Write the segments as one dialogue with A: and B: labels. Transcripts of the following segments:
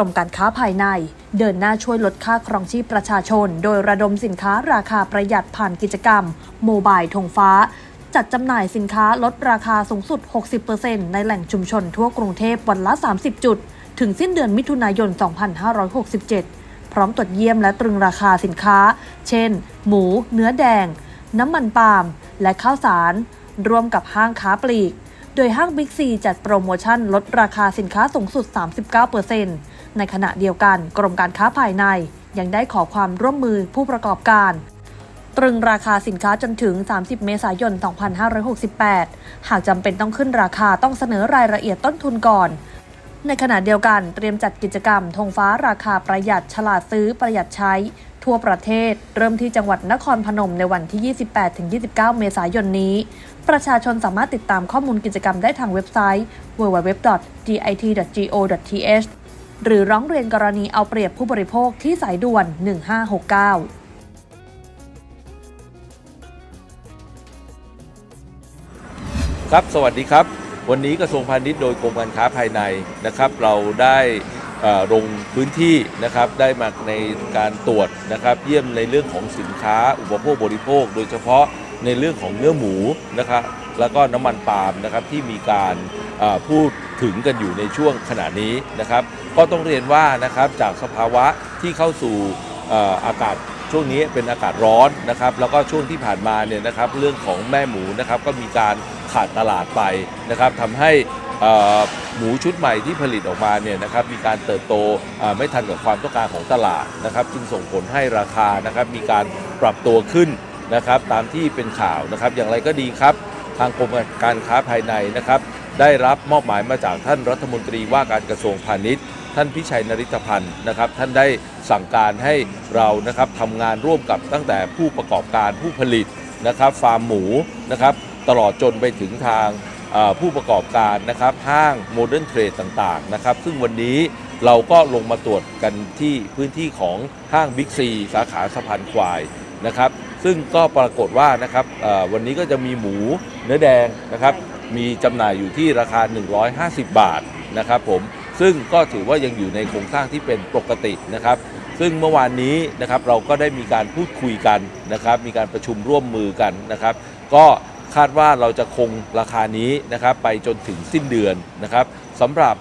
A: รมการค้าภายใน เดินหน้าช่วยลดค่าครองชีพประชาชน โดยระดมสินค้าราคาประหยัดผ่านกิจกรรม โมบายธงฟ้า จัดจำหน่ายสินค้าลดราคาสูงสุด 60%ในแหล่งชุมชนทั่วกรุงเทพวันละ 30 จุด ถึงสิ้นเดือนมิถุนายน 2567 พร้อมตรวจเยี่ยมและตรึงราคาสินค้า เช่น หมู เนื้อแดง น้ำมันปาล์ม และข้าวสาร ร่วมกับห้างค้าปลีกโดยห้างบิ๊กซีจัดโปรโมชั่นลดราคาสินค้าสูงสุด 39% ในขณะเดียวกันกรมการค้าภายในยังได้ขอความร่วมมือผู้ประกอบการ ตรึงราคาสินค้าจนถึง 30 เมษายน 2568 หากจำเป็นต้องขึ้นราคาต้องเสนอรายละเอียดต้นทุนก่อน ในขณะเดียวกันเตรียมจัดกิจกรรมธงฟ้าราคาประหยัดฉลาดซื้อประหยัดใช้ ทั่วประเทศ เริ่มที่จังหวัดนครพนมในวันที่ 28-29 เมษายนนี้ ประชาชนสามารถติดตามข้อมูลกิจกรรมได้ทางเว็บไซต์ www.dit.go.th หรือร้องเรียนกรณีเอาเปรียบผู้บริโภคที่สายด่วน 1569
B: ครับ สวัสดีครับ วันนี้กระทรวงพาณิชย์โดยกรมการค้าภายในนะครับ เราได้ลงพื้นที่นะครับ ได้มาในการตรวจนะครับ เยี่ยมในเรื่องของสินค้าอุปโภคบริโภค โดยเฉพาะในเรื่องของเนื้อหมูนะครับ แล้วก็น้ำมันปาล์มนะครับที่มีการพูดถึงกันอยู่ในช่วงขณะนี้นะครับ ก็ต้องเรียนว่านะครับจากสภาวะที่เข้าสู่อากาศช่วงนี้เป็นอากาศร้อนนะครับแล้วก็ช่วงที่ผ่านมาเนี่ยนะครับเรื่องของแม่หมูนะครับก็มีการขาดตลาดไปนะครับทำให้หมูชุดใหม่ที่ผลิตออกมาเนี่ยนะครับมีการเติบโตไม่ทันกับความต้องการของตลาดนะครับจึงส่งผลให้ราคานะครับมีการปรับตัวขึ้นนะครับตามที่เป็นข่าวนะครับอย่างไรก็ดีครับ ทางกรมการค้าภายในนะครับได้รับมอบหมายมาจากท่านรัฐมนตรีว่าการกระทรวงพาณิชย์ ท่านพิชัยนริตพันธ์นะครับ ท่านได้สั่งการให้เรานะครับทำงานร่วมกับตั้งแต่ผู้ประกอบการผู้ผลิตนะครับฟาร์มหมูนะครับตลอดจนไปถึงทางผู้ประกอบการนะครับห้างโมเดิร์นเทรดต่างๆนะครับซึ่งวันนี้เราก็ลงมาตรวจกันที่พื้นที่ของห้างบิ๊กซีสาขาสะพานควายนะครับซึ่งก็ปรากฏว่านะครับวันนี้ก็จะมีหมูเนื้อแดงนะครับมีจำหน่ายอยู่ที่ราคา 150 บาทนะครับผม ซึ่งก็ถือว่ายังอยู่ในโครงสร้างที่เป็นปกตินะครับ ซึ่งเมื่อวานนี้นะครับเราก็ได้มีการพูดคุยกันนะครับ มีการประชุมร่วมมือกันนะครับ ก็คาดว่าเราจะคงราคานี้นะครับไปจนถึงสิ้นเดือนนะครับสำหรับ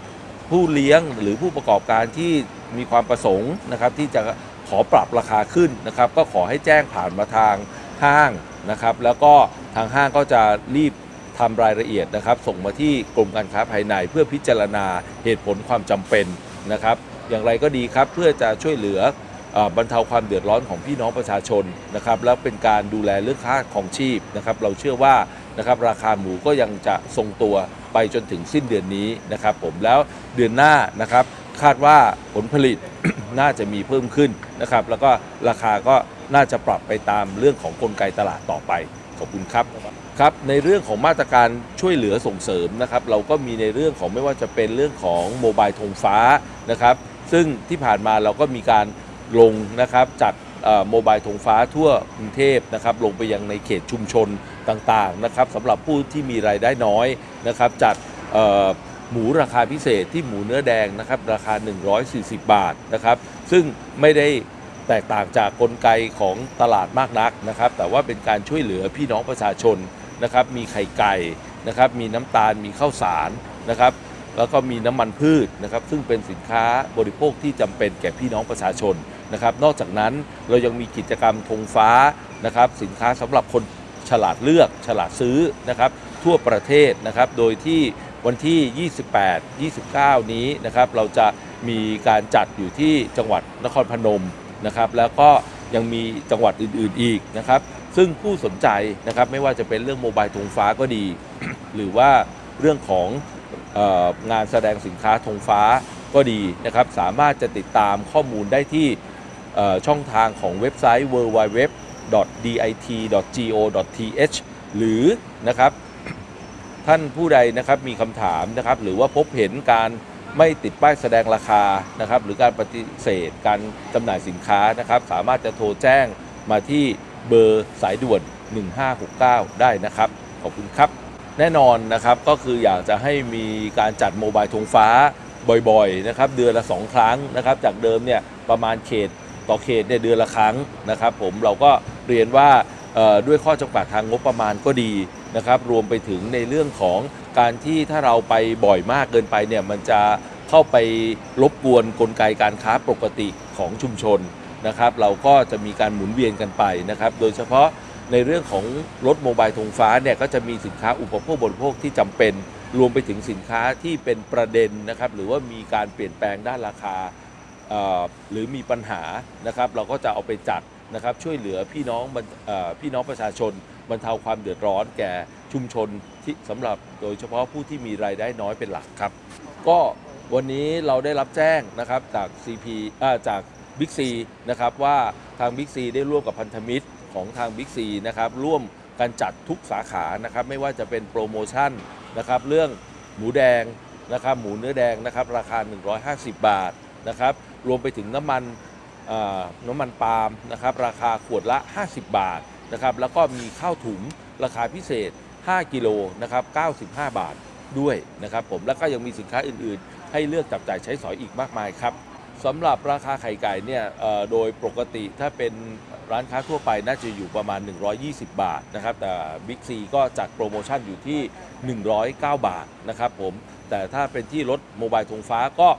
B: ผู้เลี้ยงหรือผู้ประกอบการที่มีความประสงค์นะครับที่จะขอปรับราคาขึ้นนะครับ ก็ขอให้แจ้งผ่านมาทางห้างนะครับ แล้วก็ทางห้างก็จะรีบ ทำรายละเอียดนะครับ ส่งมาที่กรมการค้าภายในเพื่อพิจารณาเหตุผลความจำเป็นนะครับ อย่างไรก็ดีครับเพื่อจะช่วยเหลืออบรรเทาความเดือดร้อนของพี่น้องประชาชนนะครับ แล้วเป็นการดูแลเรื่องค่าของชีพนะครับ เราเชื่อว่านะครับราคาหมูก็ยังจะทรงตัวไปจนถึงสิ้นเดือนนี้นะครับ ผมแล้วเดือนหน้านะครับ คาดว่าผลผลิตน่าจะมีเพิ่มขึ้นนะครับ แล้วก็ราคาก็น่าจะปรับไปตามเรื่องของกลไกตลาดต่อไปขอบคุณครับ ครับในเรื่องของมาตรการช่วยเหลือส่งเสริมนะครับเราก็มีในเรื่องของไม่ว่าจะเป็นเรื่องของโมบายธงฟ้านะครับซึ่งที่ผ่านมาเราก็มีการลงนะครับจัดโมบายธงฟ้าทั่วกรุงเทพนะครับลงไปยังในเขตชุมชนต่างๆนะครับสำหรับผู้ที่มีรายได้น้อยนะครับจัดหมูราคาพิเศษที่หมูเนื้อแดงนะครับราคา 140 บาทนะครับซึ่งไม่ได้แตกต่างจากกลไกของตลาดมากนักนะครับแต่ว่าเป็นการช่วยเหลือพี่น้องประชาชน นะครับมีไข่ไก่นะครับมีน้ำตาลมีข้าวสารนะครับแล้วก็มีน้ำมันพืชนะครับซึ่งเป็นสินค้าบริโภคที่จำเป็นแก่พี่น้องประชาชนนะครับนอกจากนั้นเรายังมีกิจกรรมธงฟ้านะครับสินค้าสำหรับคนฉลาดเลือกฉลาดซื้อนะครับทั่วประเทศนะครับโดยที่วันที่ 28 29 นี้นะครับเราจะมีการจัดอยู่ที่จังหวัดนครพนมนะครับแล้วก็ยังมีจังหวัดอื่นๆอีกนะครับ ซึ่งผู้สนใจนะครับไม่ว่าจะเป็นเรื่องโมบายธงฟ้าก็ดี หรือว่าเรื่องของอองานแสดงสินค้าธงฟ้าก็ดีนะครับ สามารถจะติดตามข้อมูลได้ที่ช่องทางของเว็บไซต์ www.dit.go.th หรือนะครับท่านผู้ใดนะครับมีคำถามนะครับ หรือว่าพบเห็นการไม่ติดป้ายแสดงราคานะครับ หรือการปฏิเสธการจำหน่ายสินค้านะครับ สามารถจะโทรแจ้งมาที่ เบอร์สายด่วน 1569 ได้นะครับ ขอบคุณครับ แน่นอนนะครับก็คืออยากจะให้มีการจัดโมบายธงฟ้าบ่อยๆนะครับเดือนละ 2 ครั้งนะครับ จากเดิมเนี่ยประมาณเขตต่อเขตเนี่ยเดือนละครั้งนะครับ ผมเราก็เรียนว่าด้วยข้อจำกัดทางงบประมาณก็ดีนะครับ รวมไปถึงในเรื่องของการที่ถ้าเราไปบ่อยมากเกินไปเนี่ยมันจะเข้าไปรบกวนกลไกการค้าปกติของชุมชน นะครับเราก็จะมีการหมุนเวียนกันไปนะครับโดยเฉพาะในเรื่องของรถโมบายธงฟ้าเนี่ยก็จะมีสินค้าอุปโภคบริโภคที่จำเป็น รวมไปถึงสินค้าที่เป็นประเด็นนะครับหรือว่ามีการเปลี่ยนแปลงด้านราคาหรือมีปัญหานะครับเราก็จะเอาไปจัดนะครับช่วยเหลือพี่น้องอพี่น้องประชาชนบรรเทาความเดือดร้อนแก่ชุมชนที่สำหรับโดยเฉพาะผู้ที่มีรายได้น้อยเป็นหลักครับ ก็วันนี้เราได้รับแจ้งนะครับจาก CP จาก บิ๊กซีนะครับว่าทางบิ๊กซีได้ร่วมกับพันธมิตรของทางบิ๊กซีนะครับร่วมกันจัดทุกสาขานะครับไม่ว่าจะเป็นโปรโมชั่นนะครับเรื่องหมูแดงนะครับหมูเนื้อแดงนะครับราคา 150 บาทนะครับรวมไปถึงน้ำมันน้ำมันปาล์มนะครับราคาขวดละ 50 บาทนะครับแล้วก็มีข้าวถุงราคาพิเศษ 5 กิโลนะครับ95 บาทด้วยนะครับผมแล้วก็ยังมีสินค้าอื่นๆ ให้เลือกจับจ่ายใช้สอยอีกมากมายครับ สำหรับราคาไข่ไก่เนี่ยโดยปกติถ้าเป็นร้านค้าทั่วไปน่าจะอยู่ประมาณ 120 บาทนะครับ แต่บิ๊กซีก็จัดโปรโมชั่นอยู่ที่ 109 บาทนะครับผม แต่ถ้าเป็นที่รถโมบายธงฟ้าก็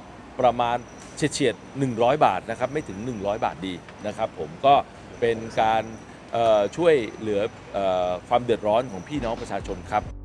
B: ประมาณเฉียดๆ100 บาทนะครับ ไม่ถึง 100 บาทดีนะครับผมก็เป็นการช่วยเหลือความเดือดร้อนของพี่น้องประชาชนครับ